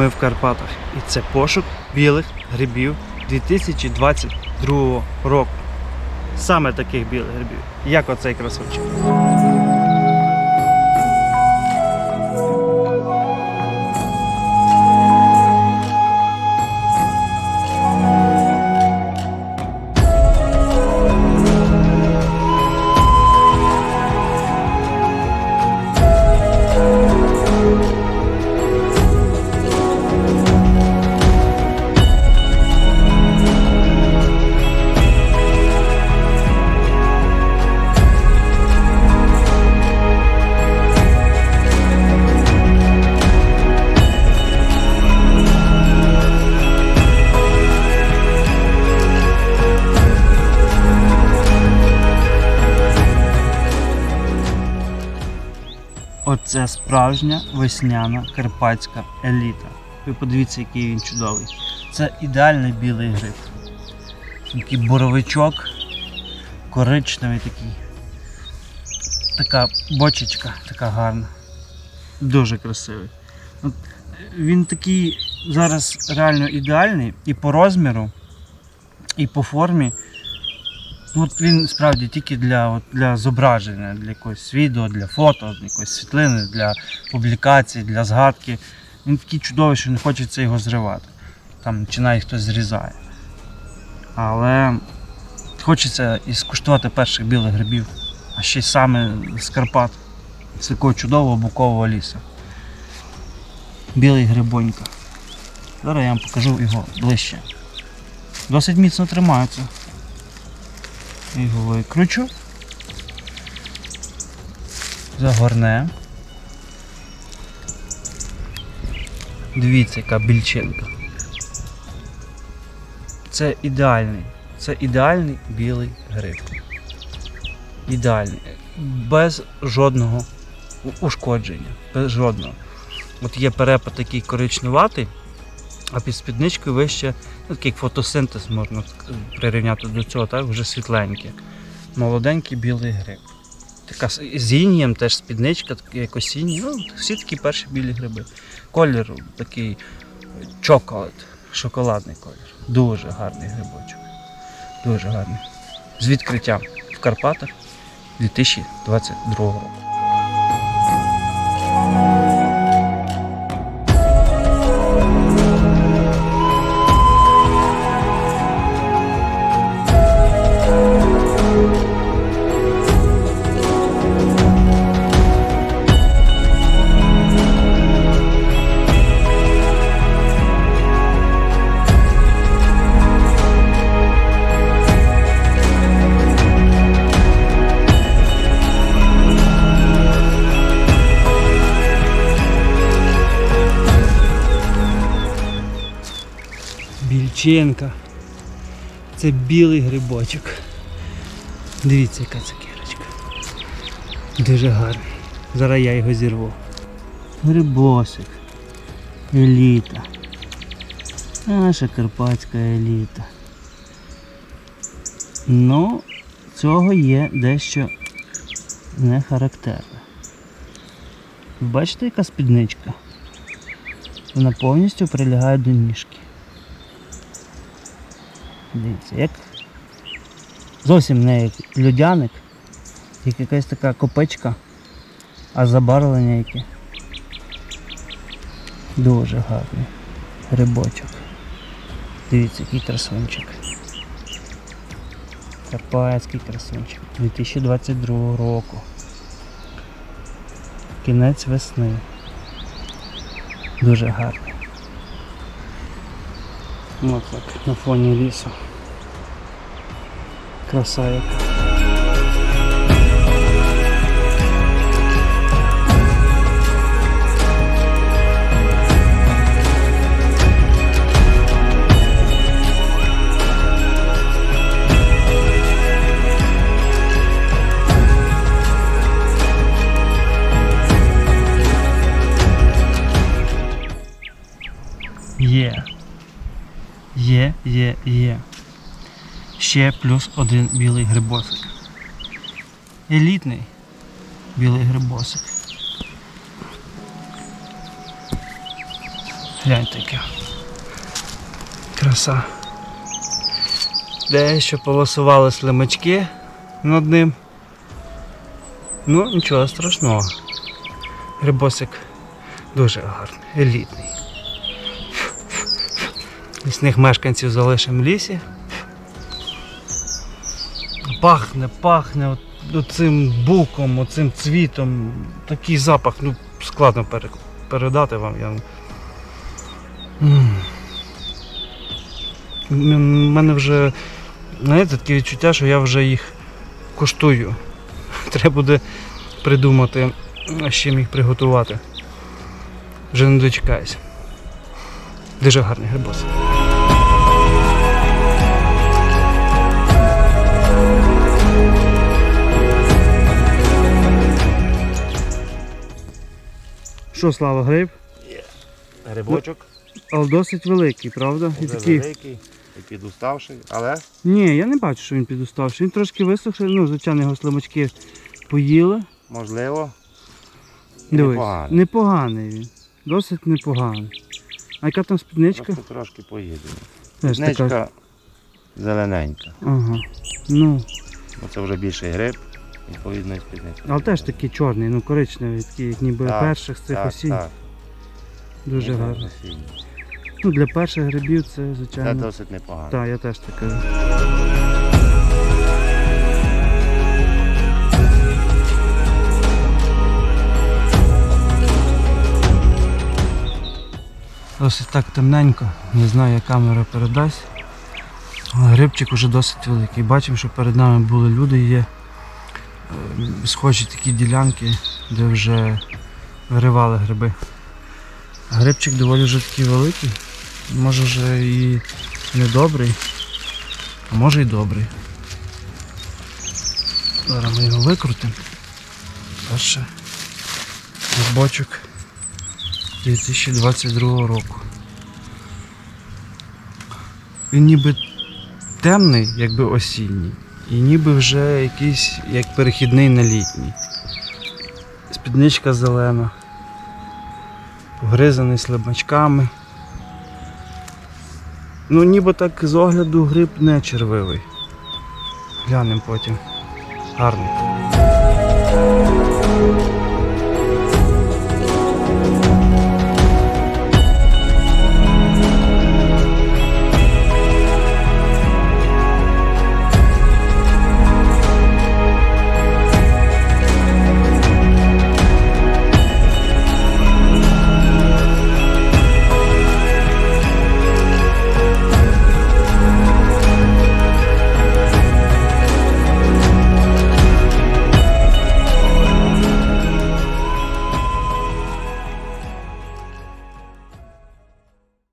Ми в Карпатах. І це пошук білих грибів 2022 року. Саме таких білих грибів, як оцей красавчик. Оце справжня весняна карпатська еліта. Ви подивіться, який він чудовий. Це ідеальний білий гриб. Такий боровичок, коричневий такий. Така бочечка, така гарна. Дуже красивий. От він такий зараз реально ідеальний і по розміру, і по формі. Ну, От він справді тільки для, от, для зображення, для якогось відео, для фото, якоїсь світлини, для публікації, для згадки. Він такий чудовий, що не хочеться його зривати. Там чи навіть хтось зрізає. Але хочеться і скуштувати перших білих грибів, а ще й саме з Карпат, з такого чудового букового лісу. Білий грибонька. Зараз я вам покажу його ближче. Досить міцно тримається. Його викручу. Загорне. Дивіться, яка більчинка. Це ідеальний. Це ідеальний білий гриб. Ідеальний. Без жодного ушкодження. Без жодного. От є перепад такий коричневатий, а під спідничкою вище, ну, такий фотосинтез можна прирівняти до цього, так, вже світленький. Молоденький білий гриб. Така з інієм теж спідничка, як осінні. Ну, всі такі перші білі гриби. Колір такий чоколад, шоколадний колір. Дуже гарний грибочок. Дуже гарний. З відкриттям в Карпатах 2022 року. Більченка. Це білий грибочок. Дивіться, яка це кірочка. Дуже гарний. Зараз я його зірву. Грибосик. Еліта. Наша карпатська еліта. Ну, цього є дещо не характерне. Бачите, яка спідничка? Вона повністю прилягає до ніжки. Дивіться, як зовсім не як людяник, як якась така копичка, а забарвлення яке. Дуже гарний грибочок. Дивіться, який красунчик. Карпатський красунчик 2022 року. Кінець весни. Дуже гарний. Ось так, на фоні лісу. Краса яка. Є. Є, є. Ще плюс один білий грибосик. Елітний білий грибосик. Гляньте яке. Краса. Дещо полосували слимачки над ним. Ну, нічого страшного. Грибосик дуже гарний, елітний. Лісних мешканців залишимо в лісі. Пахне, пахне оцим буком, оцим цвітом. Такий запах, ну, складно передати вам. Я... У мене вже, знаєте, таке відчуття, що я вже їх коштую. Треба буде придумати, з чим їх приготувати. Вже не дочекаюсь. Дуже гарний грибос. Що, Слава, гриб? Грибочок Але досить великий, правда? І такий... великий і підуставший, але Ні, я не бачу, що він підуставший. Він трошки висохший, ну, звичайно, його слимачки поїли. можливо Дивись, непоганий. непоганий він. Досить непоганий. А яка там спідничка? Це трошки поїдемо. Спідничка така. Зелененька. Ага. Ну, Бо це вже більший гриб, відповідно і спідничка. але теж такий чорний, ну коричневий, такий, як ніби Так, перших з цих Так, осінь. так. Дуже Ніби гарно. Ну, для перших грибів це, звичайно. Це досить непогано. Так, я теж так кажу. Досить так темненько, не знаю, як камера передасть. Але грибчик уже досить великий. Бачимо, що перед нами були люди, є е, схожі такі ділянки, де вже виривали гриби. Грибчик доволі вже такий великий. Може вже і недобрий, а може і добрий. Зараз ми його викрутимо. Перше бочок 2022 року. Він ніби темний, якби осінній, і ніби вже якийсь як перехідний на літній. Спідничка зелена, вгризаний слимачками. Ну, ніби так з огляду гриб не червивий. Глянемо потім. Гарний.